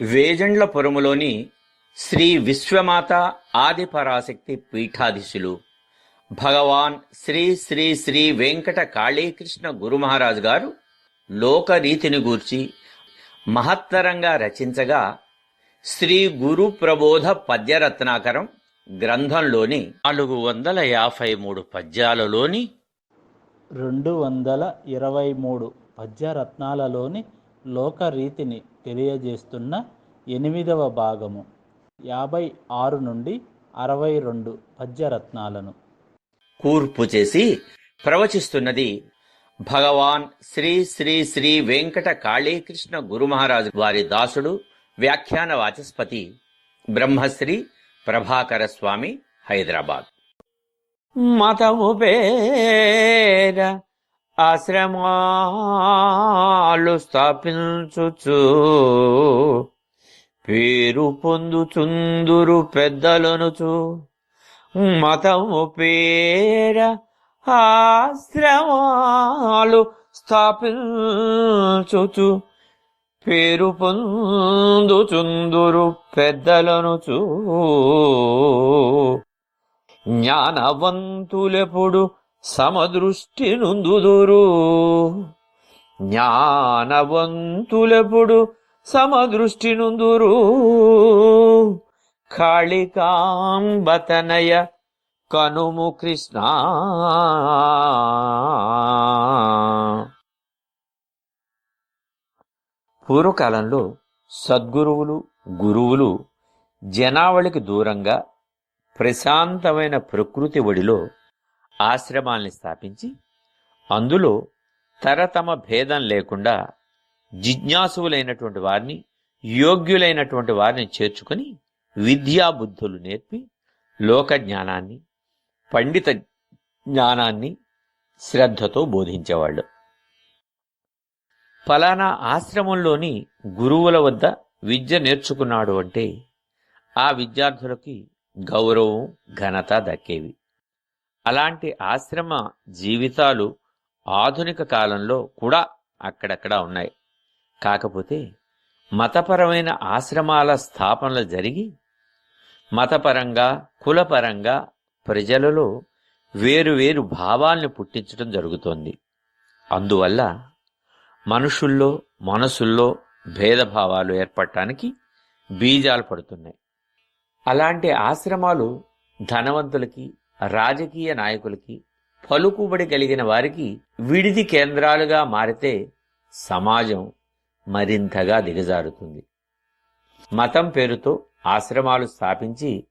వేజండ్లపురములోని శ్రీ విశ్వమాత ఆదిపరాశక్తి పీఠాధీశులు భగవాన్ శ్రీ శ్రీ శ్రీ వెంకట కాళీకృష్ణ గురుమహారాజు గారు లోకరీతిని గూర్చి మహత్తరంగా రచించగా శ్రీ గురు ప్రబోధ పద్యరత్నాకరం గ్రంథంలోని నాలుగు వందల యాభై మూడు పద్యాలలోని రెండు వందల ఇరవై మూడు పద్యరత్నాలలోని లోకరీతిని తెలియజేస్తున్న ఎనిమిదవ భాగము యాభై ఆరు నుండి అరవై రెండు పద్యరత్నాలను. కూర్పు చేసి ప్రవచిస్తున్నది భగవాన్ శ్రీ శ్రీ శ్రీ వెంకట కాళీకృష్ణ గురుమహారాజు వారి దాసుడు వ్యాఖ్యాన వాచస్పతి బ్రహ్మశ్రీ ప్రభాకర స్వామి హైదరాబాద్. మతము పేర ఆశ్రమాలు స్థాపించుచు పేరు పొందుచుందురు పెద్దలనుచు. మతము పేర ఆశ్రమాలు స్థాపించుచు పేరు పొందుచుందురు పెద్దలనుచు. జ్ఞానవంతులెప్పుడు సమదృష్టి నుందుదురు జ్ఞానవంతులెప్పుడు సమదృష్టి నుందురు కాళికాంబతనయ కనుము కృష్ణ. పూర్వకాలంలో సద్గురువులు గురువులు జనావళికి దూరంగా ప్రశాంతమైన ప్రకృతి ఒడిలో ఆశ్రమాల్ని స్థాపించి అందులో తరతమ భేదం లేకుండా జిజ్ఞాసువులైనటువంటి వారిని యోగ్యులైనటువంటి వారిని చేర్చుకొని విద్యాబుద్ధులు నేర్పి లోక జ్ఞానాన్ని పండిత జ్ఞానాన్ని శ్రద్ధతో బోధించేవాళ్ళు. ఫలానా ఆశ్రమంలోని గురువుల వద్ద విద్య నేర్చుకున్నాడు అంటే ఆ విద్యార్థులకి గౌరవం ఘనత దక్కేవి. అలాంటి ఆశ్రమ జీవితాలు ఆధునిక కాలంలో కూడా అక్కడక్కడ ఉన్నాయి. కాకపోతే మతపరమైన ఆశ్రమాల స్థాపనలు జరిగి మతపరంగా కులపరంగా ప్రజలలో వేరువేరు భావాల్ని పుట్టించడం జరుగుతోంది. అందువల్ల మనుషుల్లో మనసుల్లో భేదభావాలు ఏర్పడటానికి బీజాలు పడుతున్నాయి. అలాంటి ఆశ్రమాలు ధనవంతులకి రాజకీయ నాయకులకి పలుకుబడి కలిగిన వారికి విడిది కేంద్రాలుగా మారితే సమాజం మరింతగా దిగజారుతుంది. మతం పేరుతో ఆశ్రమాలు స్థాపించి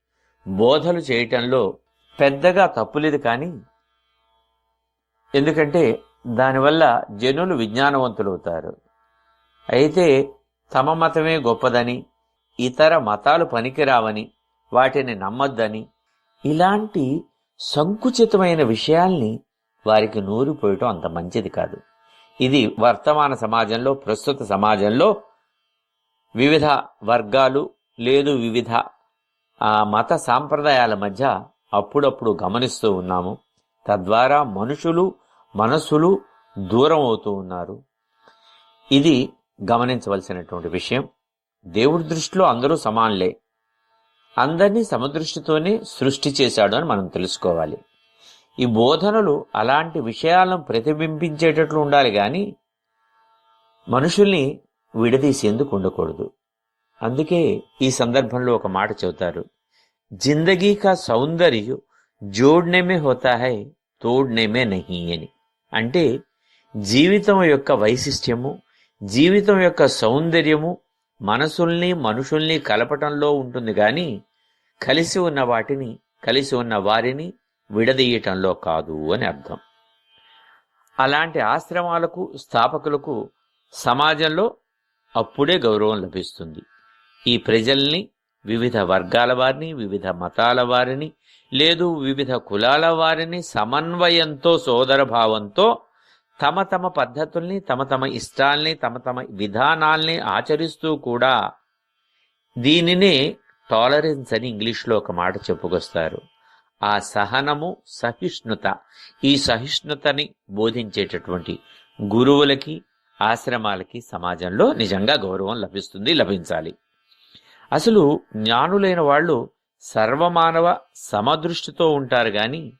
బోధలు చేయటంలో పెద్దగా తప్పులేదు కానీ ఎందుకంటే దానివల్ల జనులు విజ్ఞానవంతులవుతారు. అయితే తమ మతమే గొప్పదని ఇతర మతాలు పనికిరావని వాటిని నమ్మొద్దని ఇలాంటి సంకుచితమైన విషయాల్ని వారికి నూరిపోయటం అంత మంచిది కాదు. ఇది వర్తమాన సమాజంలో ప్రస్తుత సమాజంలో వివిధ వర్గాలు లేదు వివిధ మత సాంప్రదాయాల మధ్య అప్పుడప్పుడు గమనిస్తూ ఉన్నాము. తద్వారా మనుషులు మనస్సులు దూరం అవుతూ ఉన్నారు. ఇది గమనించవలసినటువంటి విషయం. దేవుడి దృష్టిలో అందరూ సమానులే. అందరినీ సమదృష్టితోనే సృష్టి చేశాడు అని మనం తెలుసుకోవాలి. ఈ బోధనలు అలాంటి విషయాలను ప్రతిబింబించేటట్లు ఉండాలి కానీ మనుషుల్ని విడదీసేందుకు ఉండకూడదు. అందుకే ఈ సందర్భంలో ఒక మాట చెబుతారు. జిందగీ కా సౌందర్య జోడ్నేమే హోతా హై తోడ్నేమే నహి అని. అంటే జీవితం యొక్క వైశిష్ట్యము జీవితం యొక్క సౌందర్యము మనసుల్ని మనుషుల్ని కలపటంలో ఉంటుంది గాని కలిసి ఉన్న వాటిని కలిసి ఉన్న వారిని విడదీయటంలో కాదు అని అర్థం. అలాంటి ఆశ్రమాలకు స్థాపకులకు సమాజంలో అప్పుడే గౌరవం లభిస్తుంది. ఈ ప్రజల్ని వివిధ వర్గాల వారిని వివిధ మతాల వారిని లేదు వివిధ కులాల వారిని సమన్వయంతో సోదరభావంతో తమ తమ పద్ధతుల్ని తమ తమ ఇష్టాల్ని తమ తమ విధానాల్ని ఆచరిస్తూ కూడా దీనినే టాలరెన్స్ అని ఇంగ్లీష్లో ఒక మాట చెప్పుకొస్తారు. ఆ సహనము సహిష్ణుత. ఈ సహిష్ణుతని బోధించేటటువంటి గురువులకి ఆశ్రమాలకి సమాజంలో నిజంగా గౌరవం లభిస్తుంది లభించాలి. అసలు జ్ఞానులైన వాళ్ళు సర్వమానవ సమదృష్టితో ఉంటారు కానీ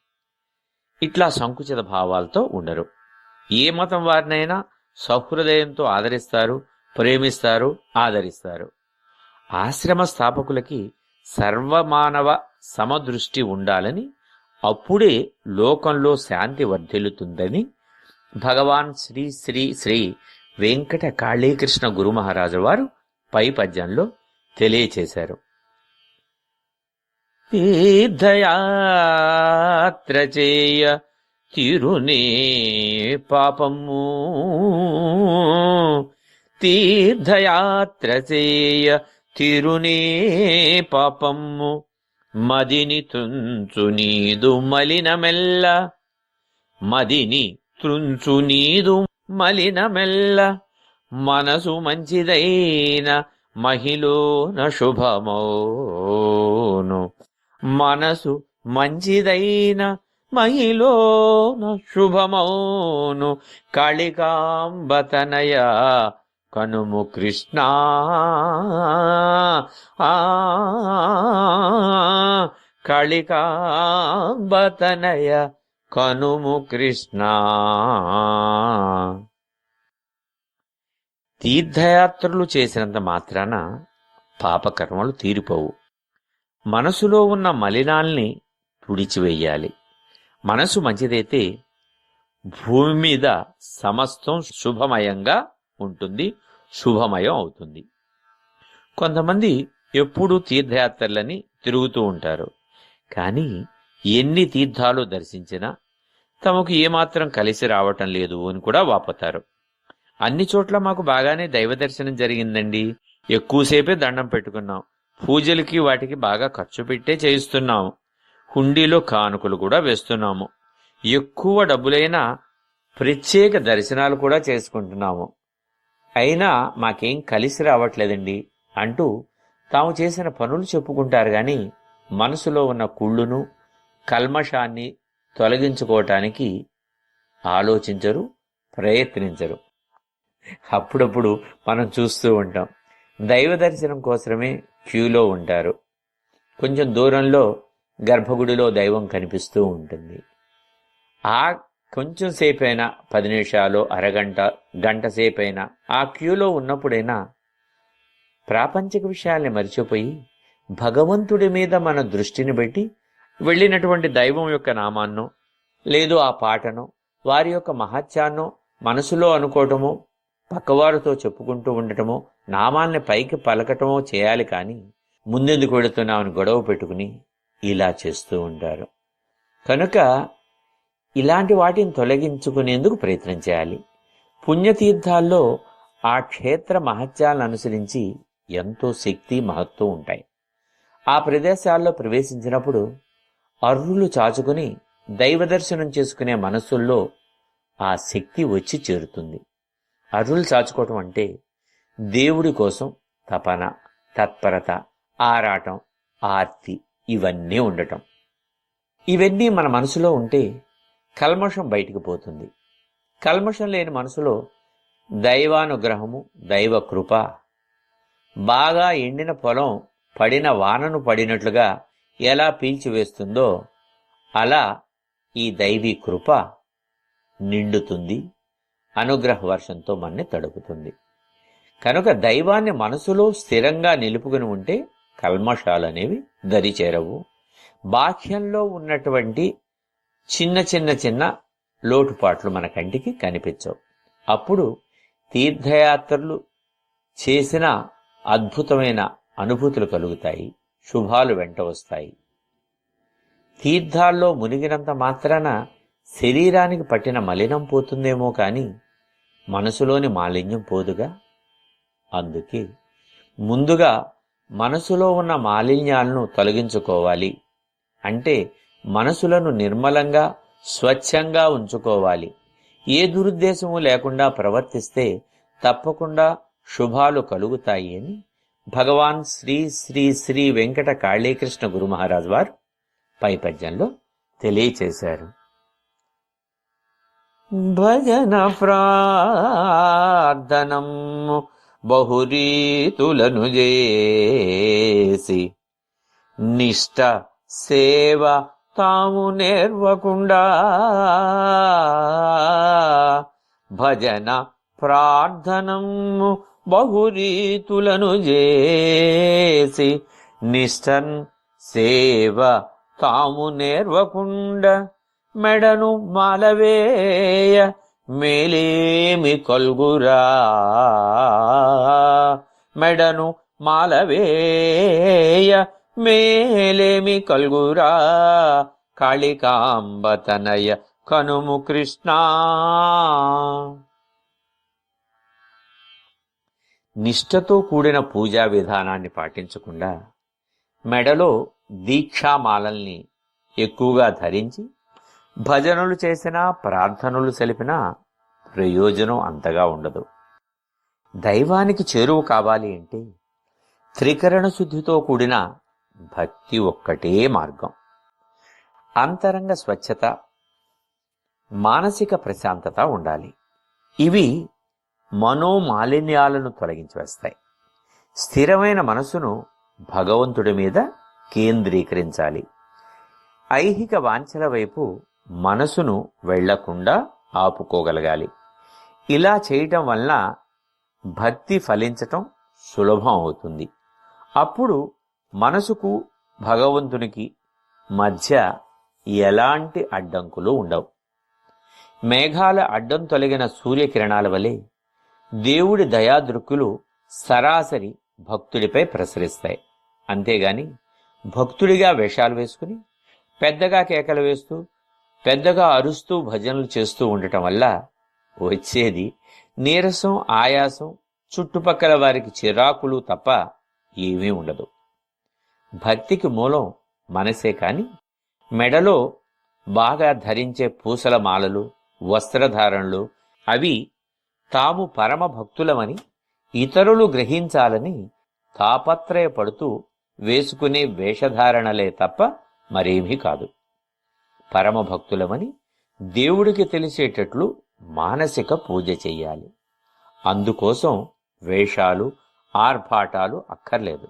ఇట్లా సంకుచిత భావాలతో ఉండరు. ఏ మతం వారినైనా సహృదయంతో ఆదరిస్తారు ప్రేమిస్తారు ఆదరిస్తారు. ఆశ్రమ స్థాపకులకి సర్వమానవ సమదృష్టి ఉండాలని అప్పుడే లోకంలో శాంతి వర్ధిల్లుతుందని భగవాన్ శ్రీ శ్రీ శ్రీ వెంకట కాళీకృష్ణ గురు మహారాజు వారు పై పద్యంలో తెలియచేశారు తీర్థయాత్ర చేయ తిరునే పాపము. తీర్థయాత్ర చేయ తిరునే పాపము. మదిని తుంచు నీదు మలినమెల్ల. మదిని త్రుంచు నీదు మలినమెల్ల. మనసు మంచిదైన మహిళన శుభమోను. మనసు మంచిదైన మయిలో శుభమౌను కాళికాంబతనయ కనుము కృష్ణ. ఆ కాళికాంబతనయ కనుము కృష్ణ. తీర్థయాత్రలు చేసినంత మాత్రాన పాపకర్మలు తీరిపోవు. మనసులో ఉన్న మలినాల్ని తుడిచివేయాలి. మనసు మంచిదైతే భూమి మీద సమస్తం శుభమయంగా ఉంటుంది శుభమయం అవుతుంది. కొంతమంది ఎప్పుడూ తీర్థయాత్రలని తిరుగుతూ ఉంటారు. కానీ ఎన్ని తీర్థాలు దర్శించినా తమకు ఏమాత్రం కలిసి రావటం లేదు అని కూడా వాపోతారు. అన్ని చోట్ల మాకు బాగానే దైవ దర్శనం జరిగిందండి. ఎక్కువసేపే దండం పెట్టుకున్నాం. పూజలకి వాటికి బాగా ఖర్చు పెట్టే చేయిస్తున్నాము హుండీలో కానుకలు కూడా వేస్తున్నాము. ఎక్కువ డబ్బులైనా ప్రత్యేక దర్శనాలు కూడా చేసుకుంటున్నాము. అయినా మాకేం కలిసి రావట్లేదండి అంటూ తాము చేసిన పనులు చెప్పుకుంటారు గాని మనసులో ఉన్న కుళ్ళును కల్మషాన్ని తొలగించుకోవటానికి ఆలోచించరు ప్రయత్నించరు. అప్పుడప్పుడు మనం చూస్తూ ఉంటాం. దైవ దర్శనం కోసమే క్యూలో ఉంటారు. కొంచెం దూరంలో గర్భగుడిలో దైవం కనిపిస్తూ ఉంటుంది. ఆ కొంచెం సేపైనా పది నిమిషాలు అరగంట గంట సేపైనా ఆ క్యూలో ఉన్నప్పుడైనా ప్రాపంచిక విషయాల్ని మర్చిపోయి భగవంతుడి మీద మన దృష్టిని పెట్టి వెళ్ళినటువంటి దైవం యొక్క నామాన్నో లేదు ఆ పాటనో వారి యొక్క మహత్యాన్నో మనసులో అనుకోవటమో పక్కవారితో చెప్పుకుంటూ ఉండటమో నామాల్ని పైకి పలకటమో చేయాలి కానీ ముందెందుకు వెళుతున్నామని గొడవ పెట్టుకుని ఇలా చేస్తూ ఉంటారు. కనుక ఇలాంటి వాటిని తొలగించుకునేందుకు ప్రయత్నం చేయాలి. పుణ్యతీర్థాల్లో ఆ క్షేత్ర మహత్యాలను అనుసరించి ఎంతో శక్తి మహత్వం ఉంటాయి. ఆ ప్రదేశాల్లో ప్రవేశించినప్పుడు అర్రులు చాచుకుని దైవ దర్శనం చేసుకునే మనస్సుల్లో ఆ శక్తి వచ్చి చేరుతుంది. అర్రులు చాచుకోవటం అంటే దేవుడి కోసం తపన తత్పరత ఆరాటం ఆర్తి. ఇవన్నీ ఉండటం. ఇవన్నీ మన మనసులో ఉంటే కల్మషం బయటికి పోతుంది. కల్మషం లేని మనసులో దైవానుగ్రహము దైవ కృప బాగా ఎండిన పొలం పడిన వానను పడినట్లుగా ఎలా పీల్చివేస్తుందో అలా ఈ దైవీ కృప నిండుతుంది అనుగ్రహ వర్షంతో మన్ని తడుపుతుంది. కనుక దైవాన్ని మనసులో స్థిరంగా నిలుపుకుని ఉంటే కల్మషాలనేవి దరిచేరవు. బాహ్యంలో ఉన్నటువంటి చిన్న చిన్న చిన్న లోటుపాట్లు మన కంటికి కనిపించవు. అప్పుడు తీర్థయాత్రలు చేసిన అద్భుతమైన అనుభూతులు కలుగుతాయి. శుభాలు వెంట వస్తాయి. తీర్థాల్లో మునిగినంత మాత్రాన శరీరానికి పట్టిన మలినం పోతుందేమో కానీ మనసులోని మాలిన్యం పోదుగా. అందుకే ముందుగా మనసులో ఉన్న మాలిన్యాలను తొలగించుకోవాలి. అంటే మనసులను నిర్మలంగా స్వచ్ఛంగా ఉంచుకోవాలి. ఏ దురుద్దేశము లేకుండా ప్రవర్తిస్తే తప్పకుండా శుభాలు కలుగుతాయి అని భగవాన్ శ్రీ శ్రీ శ్రీ వెంకట కాళీకృష్ణ గురు మహారాజ్ వారు పై పద్యంలో తెలియచేశారు. భజన ప్రార్థనము బహురీతులను చేసి నిష్ట సేవ తాము నేర్వకుండా భజన ప్రార్థనము బహురీతులను చేసి నిష్టన్ సేవ తాము నేర్వకుండా మెడను మాలవేయ మేలేమి కొల్గురా? మెడను మాలవేయ మేలేమి కల్గురా? కాళికాంబతనయ కనుము కృష్ణ. నిష్ఠతో కూడిన పూజా విధానాన్ని పాటించకుండా మెడలో దీక్షామాలల్ని ఎక్కువగా ధరించి భజనలు చేసినా ప్రార్థనలు సెలిపినా ప్రయోజనం అంతగా ఉండదు. దైవానికి చేరువు కావాలి అంటే త్రికరణ శుద్ధితో కూడిన భక్తి ఒక్కటే మార్గం. అంతరంగ స్వచ్ఛత మానసిక ప్రశాంతత ఉండాలి. ఇవి మనోమాలిన్యాలను తొలగించివేస్తాయి. స్థిరమైన మనసును భగవంతుడి మీద కేంద్రీకరించాలి. ఐహిక వాంఛల వైపు మనసును వెళ్ళకుండా ఆపుకోగలగాలి. ఇలా చేయటం వల్ల భక్తి ఫలించటం సులభం అవుతుంది. అప్పుడు మనసుకు భగవంతునికి మధ్య ఎలాంటి అడ్డంకులు ఉండవు. మేఘాల అడ్డం తొలగిన సూర్యకిరణాల వలె దేవుడి దయాదృక్కులు సరాసరి భక్తుడిపై ప్రసరిస్తాయి. అంతేగాని భక్తుడిగా వేషాలు వేసుకుని పెద్దగా కేకలు వేస్తూ పెద్దగా అరుస్తూ భజనలు చేస్తూ ఉండటం వల్ల వచ్చేది నీరసం ఆయాసం చుట్టుపక్కల వారికి చిరాకులు తప్ప ఏమీ ఉండదు. భక్తికి మూలం మనసే కాని మెడలో బాగా ధరించే పూసల మాలలు వస్త్రధారణలు అవి తాము పరమ భక్తులమని ఇతరులు గ్రహించాలని తాపత్రయపడుతూ వేసుకునే వేషధారణలే తప్ప మరేమీ కాదు. పరమభక్తులమని దేవుడికి తెలిసేటట్లు మానసిక పూజ చెయ్యాలి. అందుకోసం వేషాలు ఆర్భాటాలు అక్కర్లేదు.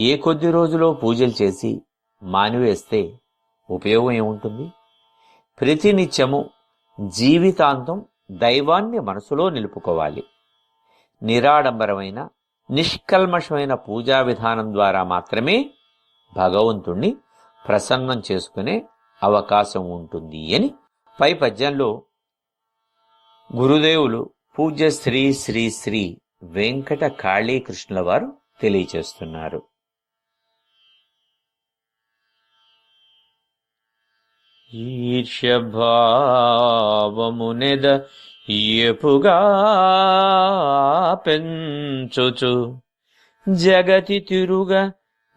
ఏ కొద్ది రోజులో పూజలు చేసి మానివేస్తే ఉపయోగం ఏముంటుంది? ప్రతినిత్యము జీవితాంతం దైవాన్ని మనసులో నిలుపుకోవాలి. నిరాడంబరమైన నిష్కల్మషమైన పూజా విధానం ద్వారా మాత్రమే భగవంతుణ్ణి ప్రసన్నం చేసుకునే అవకాశం ఉంటుంది అని పై పద్యంలో గురుదేవులు పూజ్య శ్రీ శ్రీ శ్రీ వెంకట కాళీకృష్ణుల వారు తెలియచేస్తున్నారు. ఈర్ష్యభావమునెద ఎపుగా పెంచుచు. జగతి తిరుగ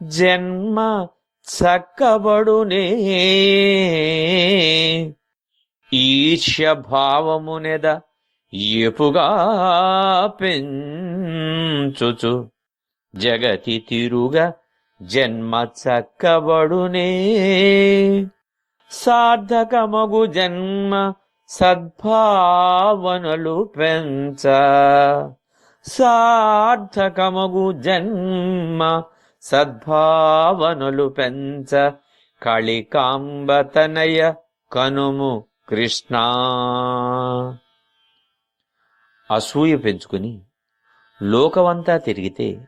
జన్మ చక్కబడునే. ఈర్ష్యభావమునెద ఎపుగా పెంచుచు. జగతి తిరుగ జన్మ చక్కబడునే. సార్థకమగు జన్మ సద్భావనలు పెంచ. సార్థకమగు జన్మ సద్భావనులు పెంచ కళికాంబతనయ కనుము కృష్ణ. అసూయ పెంచుకుని లోకమంతా తిరిగితే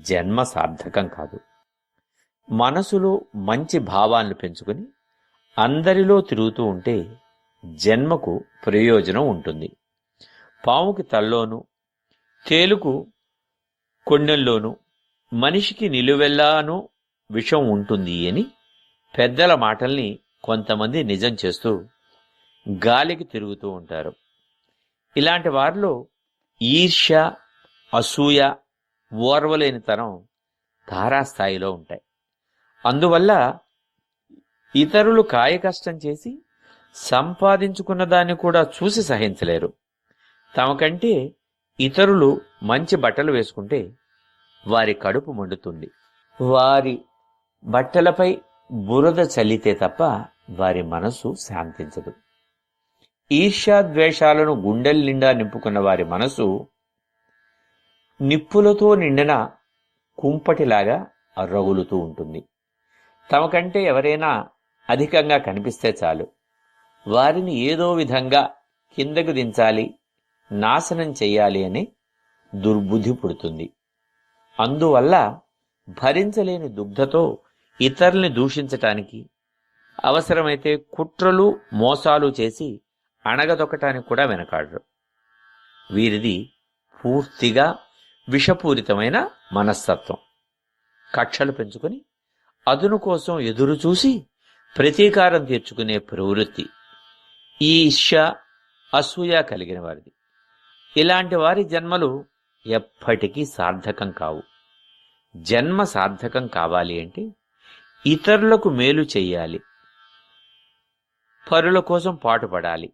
జన్మ సార్థకం కాదు. మనసులో మంచి భావాలను పెంచుకుని అందరిలో తిరుగుతూ ఉంటే జన్మకు ప్రయోజనం ఉంటుంది. పాముకి తల్లోనూ తేలుకు కొండెల్లోనూ మనిషికి నిలువెల్లానూ విషం ఉంటుంది అని పెద్దల మాటల్ని కొంతమంది నిజం చేస్తూ గాలికి తిరుగుతూ ఉంటారు. ఇలాంటి వారిలో ఈర్ష్య అసూయ ఓర్వలేనితనం ధారాస్థాయిలో ఉంటాయి. అందువల్ల ఇతరులు కాయకష్టం చేసి సంపాదించుకున్న దాన్ని కూడా చూసి సహించలేరు. తమకంటే ఇతరులు మంచి బట్టలు వేసుకుంటే వారి కడుపు మండుతుంది. వారి బట్టలపై బురద చల్లితే తప్ప వారి మనసు శాంతించదు. ఈర్ష్యాద్వేషాలను గుండెల నిండా నింపుకున్న వారి మనసు నిప్పులతో నిండిన కుంపటిలాగా రగులుతూ ఉంటుంది. తమకంటే ఎవరైనా అధికంగా కనిపిస్తే చాలు. వారిని ఏదో విధంగా కిందకు దించాలి నాశనం చెయ్యాలి అని దుర్బుద్ధి పుడుతుంది. అందువల్ల భరించలేని దుగ్ధతో ఇతరుల్ని దూషించటానికి అవసరమైతే కుట్రలు మోసాలు చేసి అణగదొక్కటానికి కూడా వెనకాడరు. వీరిది పూర్తిగా విషపూరితమైన మనస్తత్వం. కక్షలు పెంచుకొని అదును కోసం ఎదురు చూసి ప్రతీకారం తీర్చుకునే ప్రవృత్తి. ఈ ఈర్ష్య అసూయ కలిగిన వారిది. ఇలాంటి వారి జన్మలు ఎప్పటికీ సార్థకం కావు. జన్మ సార్థకం కావాలి అంటే ఇతరులకు మేలు చెయ్యాలి. పరుల కోసం పాటుపడాలి.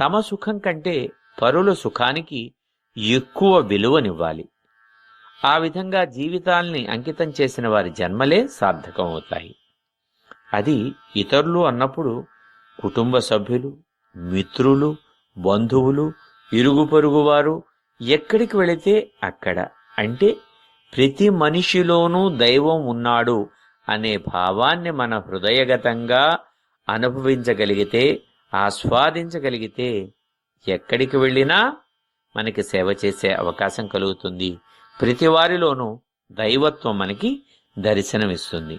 తమ సుఖం కంటే పరుల సుఖానికి ఎక్కువ విలువనివ్వాలి. ఆ విధంగా జీవితాల్ని అంకితం చేసిన వారి జన్మలే సార్థకం అవుతాయి. అది ఇతరులు అన్నప్పుడు కుటుంబ సభ్యులు మిత్రులు బంధువులు ఇరుగు పొరుగు వారు ఎక్కడికి వెళితే అక్కడ? అంటే ప్రతి మనిషిలోనూ దైవం ఉన్నాడు అనే భావాన్ని మన హృదయగతంగా అనుభవించగలిగితే ఆస్వాదించగలిగితే ఎక్కడికి వెళ్ళినా మనకి సేవ చేసే అవకాశం కలుగుతుంది. ప్రతి వారిలోనూ దైవత్వం మనకి దర్శనమిస్తుంది.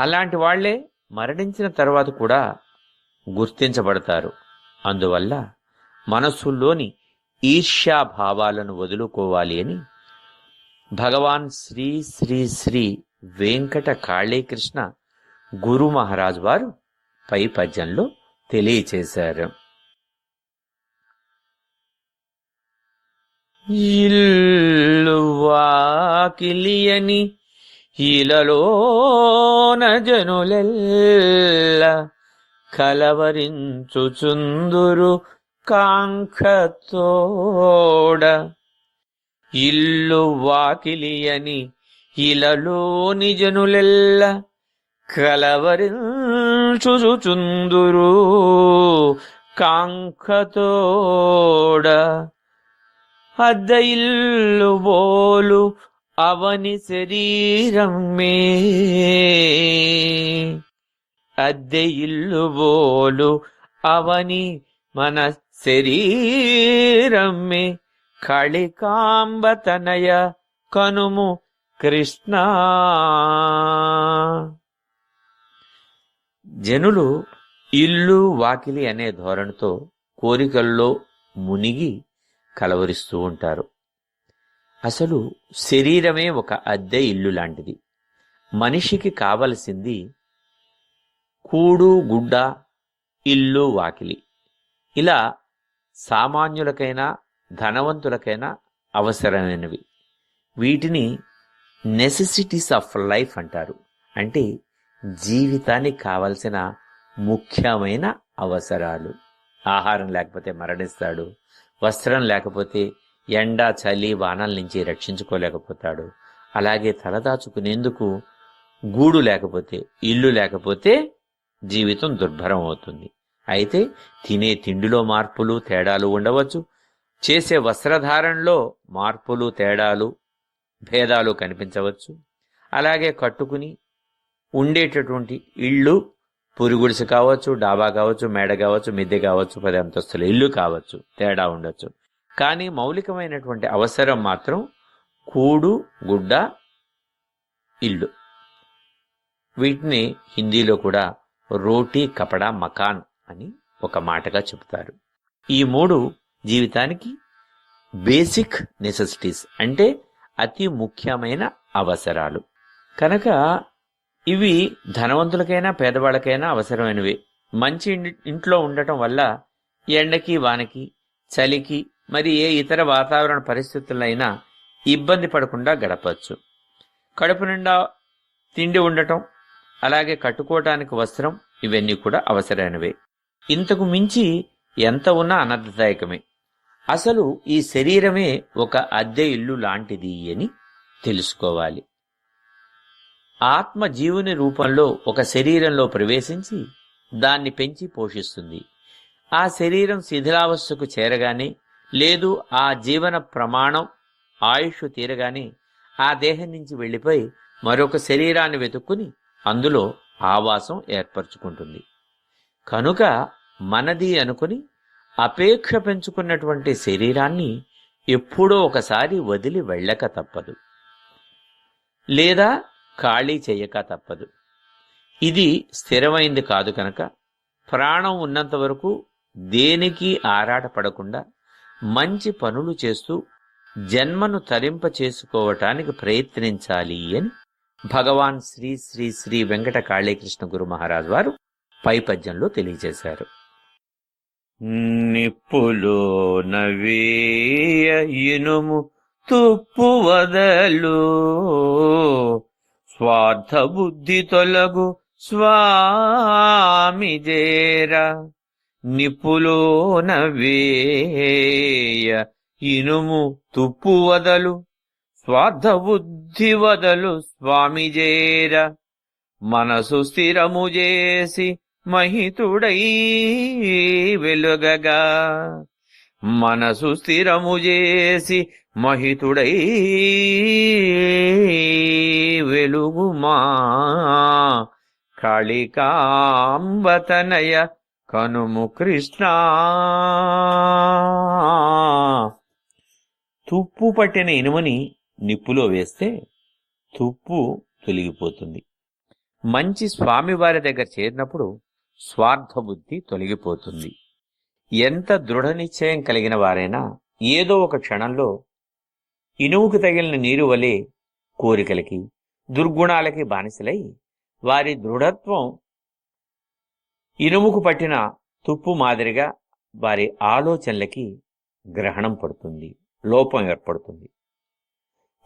అలాంటి వాళ్ళే మరణించిన తర్వాత కూడా గుర్తించబడతారు. అందువల్ల మనస్సుల్లోని ఈర్ష్యా భావాలను వదులుకోవాలి అని భగవాన్ శ్రీ శ్రీ శ్రీ వెంకట కాళీకృష్ణ గురు మహారాజ్ వారు పై పద్యంలో తెలియచేశారు. ఇల్లు వాకిలియని ఇలలోన జనులెల్ల కలవరించుచుందురు కాంక్షతోడ ఇల్లు వాకిలియని ఇలలోని జనులెల్ల కలవరించుచుందురు కాంక్షతోడ అద్ద ఇల్లు బోలు అవని శరీరమే. అద్దె ఇల్లు బోలు అవని మన శరీరమే కళికాంబతనయ కనుము కృష్ణ. జనులు ఇల్లు వాకిలి అనే ధోరణితో కోరికల్లో మునిగి కలవరిస్తూ ఉంటారు. అసలు శరీరమే ఒక అద్దె ఇల్లు లాంటిది. మనిషికి కావలసింది కూడు గుడ్డ ఇల్లు వాకిలి. ఇలా సామాన్యులకైనా ధనవంతులకైనా అవసరమైనవి. వీటిని నెసెసిటీస్ ఆఫ్ లైఫ్ అంటారు. అంటే జీవితానికి కావలసిన ముఖ్యమైన అవసరాలు. ఆహారం లేకపోతే మరణిస్తాడు. వస్త్రం లేకపోతే ఎండ చలి వానల నుంచి రక్షించుకోలేకపోతాడు. అలాగే తలదాచుకునేందుకు గూడు లేకపోతే ఇల్లు లేకపోతే జీవితం దుర్భరం అవుతుంది. అయితే తినే తిండిలో మార్పులు తేడాలు ఉండవచ్చు. చేసే వస్త్రధారణలో మార్పులు తేడాలు భేదాలు కనిపించవచ్చు. అలాగే కట్టుకుని ఉండేటటువంటి ఇళ్ళు పురుగుడిసి కావచ్చు డాబా కావచ్చు మేడ కావచ్చు మిద్దె కావచ్చు పది అంతస్తుల ఇల్లు కావచ్చు తేడా ఉండొచ్చు. కానీ మౌలికమైనటువంటి అవసరం మాత్రం కూడు గుడ్డ ఇల్లు. వీటిని హిందీలో కూడా రోటీ కపడా మకాన్ అని ఒక మాటగా చెబుతారు. ఈ మూడు జీవితానికి బేసిక్ నెసెసిటీస్ అంటే అతి ముఖ్యమైన అవసరాలు. కనుక ఇవి ధనవంతులకైనా పేదవాళ్ళకైనా అవసరమైనవి. మంచి ఇంటి- ఇంట్లో ఉండటం వల్ల ఎండకి వానకి చలికి మరి ఏ ఇతర వాతావరణ పరిస్థితులైనా ఇబ్బంది పడకుండా గడపచ్చు. కడుపు నిండా తిండి ఉండటం అలాగే కట్టుకోవటానికి వస్త్రం ఇవన్నీ కూడా అవసరమైనవి. ఇంతకు మించి ఎంత ఉన్నా అనర్థదాయకమే. అసలు ఈ శరీరమే ఒక అద్దె ఇల్లు లాంటిది అని తెలుసుకోవాలి. ఆత్మ జీవుని రూపంలో ఒక శరీరంలో ప్రవేశించి దాన్ని పెంచి పోషిస్తుంది. ఆ శరీరం శిథిలావస్థకు చేరగానే లేదు ఆ జీవన ప్రమాణం ఆయుష్ తీరగానే ఆ దేహం నుంచి వెళ్ళిపోయి మరొక శరీరాన్ని వెతుక్కుని అందులో ఆవాసం ఏర్పరచుకుంటుంది. కనుక మనది అనుకుని అపేక్ష పెంచుకున్నటువంటి శరీరాన్ని ఎప్పుడో ఒకసారి వదిలి వెళ్ళక తప్పదు. లేదా ఖాళీ చేయక తప్పదు. ఇది స్థిరమైంది కాదు కనుక ప్రాణం ఉన్నంత వరకు దేనికి ఆరాటపడకుండా మంచి పనులు చేస్తూ జన్మను తరింప చేసుకోవటానికి ప్రయత్నించాలి అని భగవాన్ శ్రీ శ్రీ శ్రీ వెంకట కాళీకృష్ణ గురు మహారాజ్ వారు పై పద్యంలో తెలియజేశారు. నిప్పులో నవేయ ఇనుము తుప్పు వదలు. స్వార్థ బుద్ధి తొలగు స్వామి జేర నిప్పులో నవేయ ఇనుము తుప్పు వదలు. స్వార్థ బుద్ధి వదలు స్వామి జేర మనసు స్థిరము చేసి మహితుడై వెలుగగా. మనసు స్థిరము చేసి మహితుడై వెలుగుమా. కాళికాంబతనయ కనుము కృష్ణ. తుప్పు పట్టిన ఇనుమని నిప్పులో వేస్తే తుప్పు తొలగిపోతుంది. మంచి స్వామివారి దగ్గర చేరినప్పుడు స్వార్థ బుద్ధి తొలగిపోతుంది. ఎంత దృఢ నిశ్చయం కలిగిన వారైనా ఏదో ఒక క్షణంలో ఇనువుకు తగిలిన నీరు వలె కోరికలకి దుర్గుణాలకి బానిసలై వారి దృఢత్వం ఇనుముకు పట్టిన తుప్పు మాదిరిగా వారి ఆలోచనలకి గ్రహణం పడుతుంది లోపం ఏర్పడుతుంది.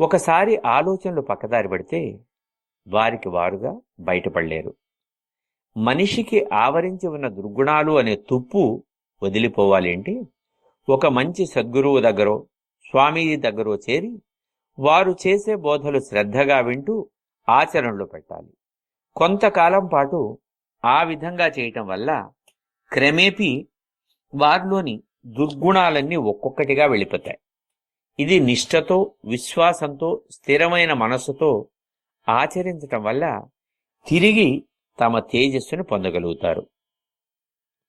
ఒకసారి ఆలోచనలు పక్కదారి పడితే వారికి వారుగా బయటపడలేరు. మనిషికి ఆవరించి ఉన్న దుర్గుణాలు అనే తుప్పు వదిలిపోవాలి అంటే ఒక మంచి సద్గురువు దగ్గరో స్వామీజీ దగ్గరో చేరి వారు చేసే బోధలు శ్రద్ధగా వింటూ ఆచరణలో పెట్టాలి. కొంతకాలం పాటు ఆ విధంగా చేయటం వల్ల క్రమేపీ వారిలోని దుర్గుణాలన్నీ ఒక్కొక్కటిగా వెళ్ళిపోతాయి. ఇది నిష్ఠతో విశ్వాసంతో స్థిరమైన మనస్సుతో ఆచరించటం వల్ల తిరిగి తమ తేజస్సును పొందగలుగుతారు.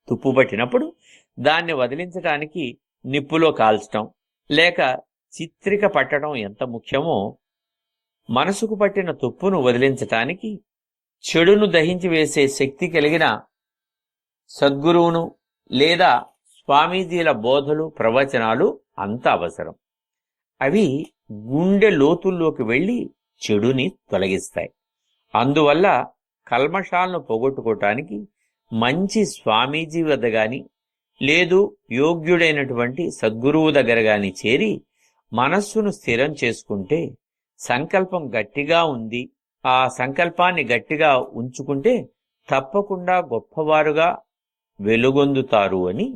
తుప్పు పట్టినప్పుడు దాన్ని వదిలించటానికి నిప్పులో కాల్చటం లేక చిత్రిక పట్టడం ఎంత ముఖ్యమో మనసుకు పట్టిన తుప్పును వదిలించటానికి చెడును దహించి వేసే శక్తి కలిగిన సద్గురువును లేదా స్వామీజీల బోధలు ప్రవచనాలు అంత అవసరం. అవి గుండె లోతుల్లోకి వెళ్ళి చెడుని తొలగిస్తాయి. అందువల్ల కల్మషాలను పోగొట్టుకోవటానికి మంచి స్వామీజీ వద్ద గాని లేదు యోగ్యుడైనటువంటి సద్గురువు దగ్గర గాని చేరి మనస్సును స్థిరం చేసుకుంటే సంకల్పం గట్టిగా ఉంది ఆ సంకల్పాన్ని గట్టిగా ఉంచుకుంటే తప్పకుండా గొప్పవారుగా వెలుగొందుతారు అని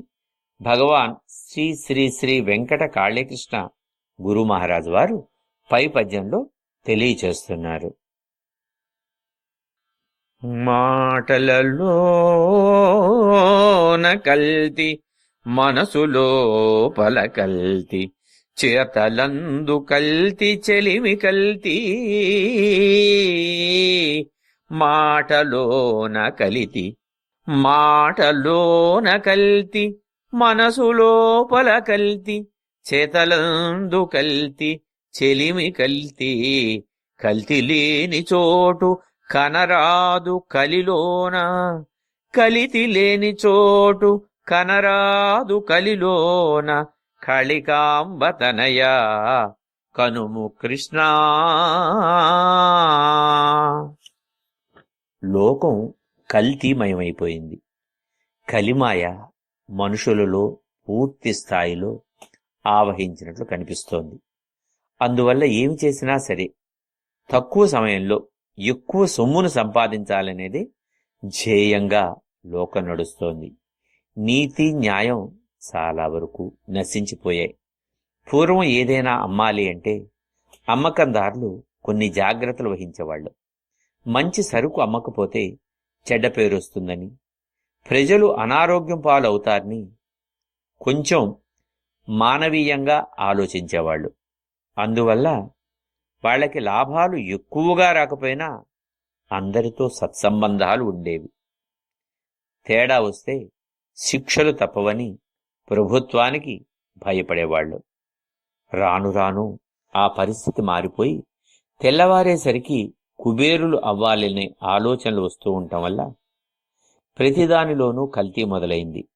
భగవాన్ శ్రీ శ్రీ శ్రీ వెంకట కాళీకృష్ణ గురు మహారాజు వారు పై పద్యంలో తెలియచేస్తున్నారు. మాటలలోన కల్తి మనసులో పల కల్తి చేతలందు కల్తి చెలిమి కల్తీ. మాటలోన కలితి మాటలోన కల్తి మనసులోపల కల్తి చేతలందు కల్తి చెలిమి కల్తి. కల్తి లేని చోటు కనరాదు కలిలోన కలితి లేని చోటు కనరాదు కలిలోన కళికాంబతనయ కనుము కృష్ణ. లోకం కల్తీమయమైపోయింది. కలిమాయ మనుషులలో పూర్తి స్థాయిలో ఆవహించినట్లు కనిపిస్తోంది. అందువల్ల ఏమి చేసినా సరే తక్కువ సమయంలో ఎక్కువ సొమ్మును సంపాదించాలనేది ధ్యేయంగా లోకం నడుస్తోంది. నీతి న్యాయం చాలా వరకు నశించిపోయాయి. పూర్వం ఏదైనా అమ్మాలి అంటే అమ్మకందారులు కొన్ని జాగ్రత్తలు వహించేవాళ్ళు. మంచి సరుకు అమ్మకపోతే చెడ్డ పేరు వస్తుందని ప్రజలు అనారోగ్యం పాలవుతారని కొంచెం మానవీయంగా ఆలోచించేవాళ్ళు. అందువల్ల వాళ్ళకి లాభాలు ఎక్కువగా రాకపోయినా అందరితో సత్సంబంధాలు ఉండేవి. తేడా వస్తే శిక్షలు తప్పవని ప్రభుత్వానికి భయపడేవాళ్ళు. రాను రాను ఆ పరిస్థితి మారిపోయి తెల్లవారేసరికి కుబేరులు అవ్వాలనే ఆలోచనలు వస్తూ ఉండటం వల్ల ప్రతిదానిలోనూ కల్తీ మొదలైంది.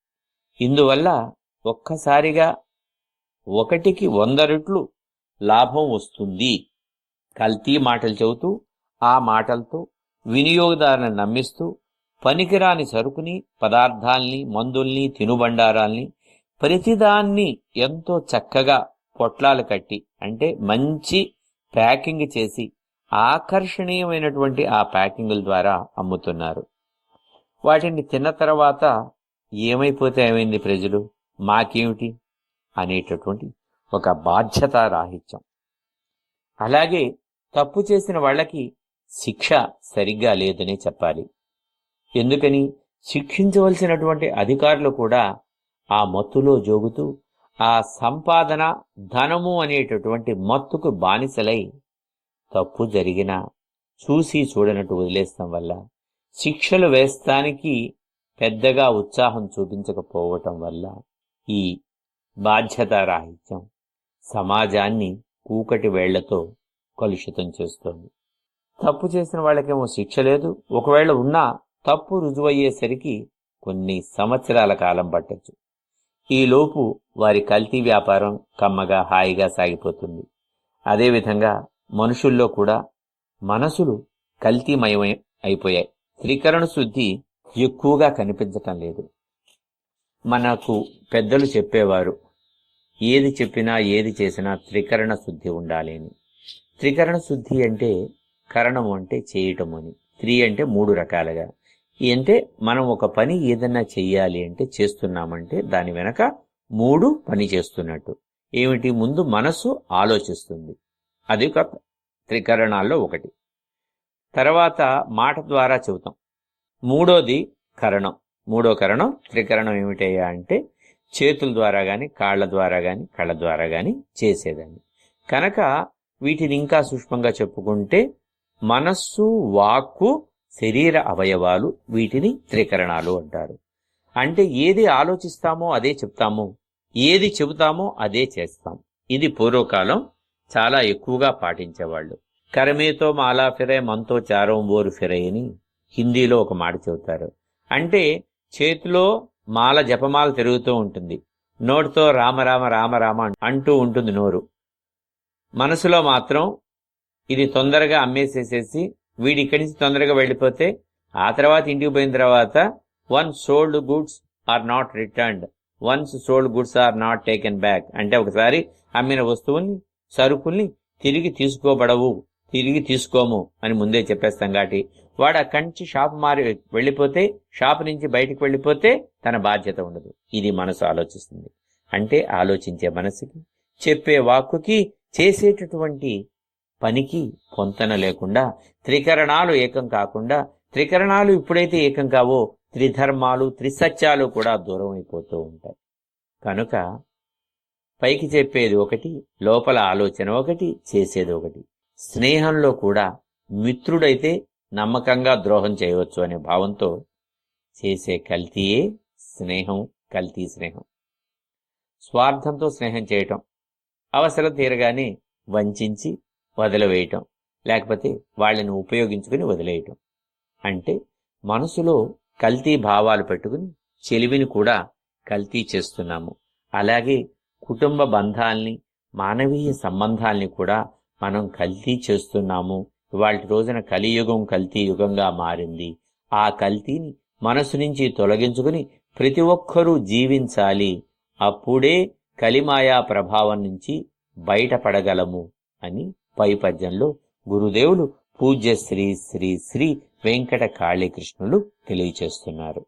ఇందువల్ల ఒక్కసారిగా ఒకటికి వంద రెట్లు లాభం వస్తుంది. కల్తీ మాటలు చెబుతూ ఆ మాటలతో వినియోగదారుని నమ్మిస్తూ పనికిరాని సరుకుని పదార్థాల్ని మందుల్ని తినుబండారాల్ని ప్రతిదాన్ని ఎంతో చక్కగా పొట్లాలు కట్టి అంటే మంచి ప్యాకింగ్ చేసి ఆకర్షణీయమైనటువంటి ఆ ప్యాకింగుల ద్వారా అమ్ముతున్నారు. వాటిని తిన్న తర్వాత ఏమైపోతే ఏమైంది ప్రజలు? మాకేమిటి? అనేటటువంటి ఒక బాధ్యత రాహిత్యం అలాగే తప్పు చేసిన వాళ్ళకి శిక్ష సరిగ్గా లేదనే చెప్పాలి. ఎందుకని? శిక్షించవలసినటువంటి అధికారులు కూడా ఆ మత్తులో జోగుతూ ఆ సంపాదన ధనము అనేటటువంటి మత్తుకు బానిసలై తప్పు జరిగినా చూసి చూడనట్టు వదిలేస్తాం వల్ల శిక్షలు వేస్తానికి పెద్దగా ఉత్సాహం చూపించకపోవటం వల్ల ఈ బాధ్యతారాహిత్యం సమాజాన్ని కూకటి వేళ్ళతో కలుషితం చేస్తోంది. తప్పు చేసిన వాళ్ళకేమో శిక్ష లేదు. ఒకవేళ ఉన్నా తప్పు రుజువయ్యేసరికి కొన్ని సంవత్సరాల కాలం పట్టచ్చు. ఈలోపు వారి కల్తీ వ్యాపారం కమ్మగా హాయిగా సాగిపోతుంది. అదేవిధంగా మనుషుల్లో కూడా మనసులు కల్తీమయమై అయిపోయాయి. త్రికరణ శుద్ధి ఎక్కువగా కనిపించటం లేదు. మనకు పెద్దలు చెప్పేవారు ఏది చెప్పినా ఏది చేసినా త్రికరణ శుద్ధి ఉండాలి అని. త్రికరణ శుద్ధి అంటే కరణం అంటే చేయటం అని. త్రి అంటే మూడు రకాలుగా. అంటే మనం ఒక పని ఏదన్నా చెయ్యాలి అంటే చేస్తున్నామంటే దాని వెనక మూడు పని చేస్తున్నట్టు. ఏమిటి? ముందు మనస్సు ఆలోచిస్తుంది. అది ఒక త్రికరణాల్లో ఒకటి. తర్వాత మాట ద్వారా చెబుతాం. మూడోది కరణం. మూడో కరణం త్రికరణం ఏమిటయ్యా అంటే చేతుల ద్వారా కానీ కాళ్ళ ద్వారా కానీ కళ్ళ ద్వారా కానీ చేసేదాన్ని. కనుక వీటిని ఇంకా సూక్ష్మంగా చెప్పుకుంటే మనస్సు వాక్కు శరీర అవయవాలు వీటిని త్రికరణాలు అంటారు. అంటే ఏది ఆలోచిస్తామో అదే చెప్తాము. ఏది చెబుతామో అదే చేస్తాం. ఇది పూర్వకాలం చాలా ఎక్కువగా పాటించేవాళ్ళు. కరమేతో మాలా ఫిరే మనతో చారం ఓరు ఫిరే అని హిందీలో ఒక మాట చెబుతారు. అంటే చేతిలో మాల జపమాల తిరుగుతూ ఉంటుంది. నోటితో రామ రామ రామ రామ అంటూ ఉంటుంది నోరు. మనసులో మాత్రం ఇది తొందరగా అమ్మేసేసేసి వీడి ఇక్కడి నుంచి తొందరగా వెళ్ళిపోతే ఆ తర్వాత ఇంటికి పోయిన తర్వాత one sold goods are not returned once sold goods are not taken back అంటే ఒకసారి అమ్మిన వస్తువుల్ని సరుకుల్ని తిరిగి తీసుకోబడవు తిరిగి తీసుకోము అని ముందే చెప్పేస్తాం కాబట్టి వాడు అక్కడి నుంచి షాప్ మారి వెళ్ళిపోతే షాప్ నుంచి బయటికి వెళ్ళిపోతే తన బాధ్యత ఉండదు. ఇది మనసు ఆలోచిస్తుంది. అంటే ఆలోచించే మనసుకి చెప్పే వాక్కుకి చేసేటటువంటి పనికి పొంతన లేకుండా త్రికరణాలు ఏకం కాకుండా త్రికరణాలు ఇప్పుడైతే ఏకం కావో త్రిధర్మాలు త్రిసత్యాలు కూడా దూరం అయిపోతూ ఉంటాయి. కనుక పైకి చెప్పేది ఒకటి లోపల ఆలోచన ఒకటి చేసేది ఒకటి. స్నేహంలో కూడా మిత్రుడైతే నమ్మకంగా ద్రోహం చేయవచ్చు అనే భావంతో చేసే కల్తీయే స్నేహం కల్తీ స్నేహం. స్వార్థంతో స్నేహం చేయటం. అవసరం తీరగానే వంచి వదిలివేయటం లేకపోతే వాళ్ళని ఉపయోగించుకుని వదిలేయటం. అంటే మనసులో కల్తీ భావాలు పెట్టుకుని చెలివిని కూడా కల్తీ చేస్తున్నాము. అలాగే కుటుంబ బంధాల్ని మానవీయ సంబంధాల్ని కూడా మనం కల్తీ చేస్తున్నాము. ఇవాళ రోజున కలియుగం కల్తీ యుగంగా మారింది. ఆ కల్తీని మనసు నుంచి తొలగించుకుని ప్రతి ఒక్కరూ జీవించాలి. అప్పుడే కలిమాయా ప్రభావం నుంచి బయటపడగలము అని పై పద్యంలో గురుదేవులు పూజ్య శ్రీ శ్రీ శ్రీ వెంకట కాళీకృష్ణులు తెలియచేస్తున్నారు.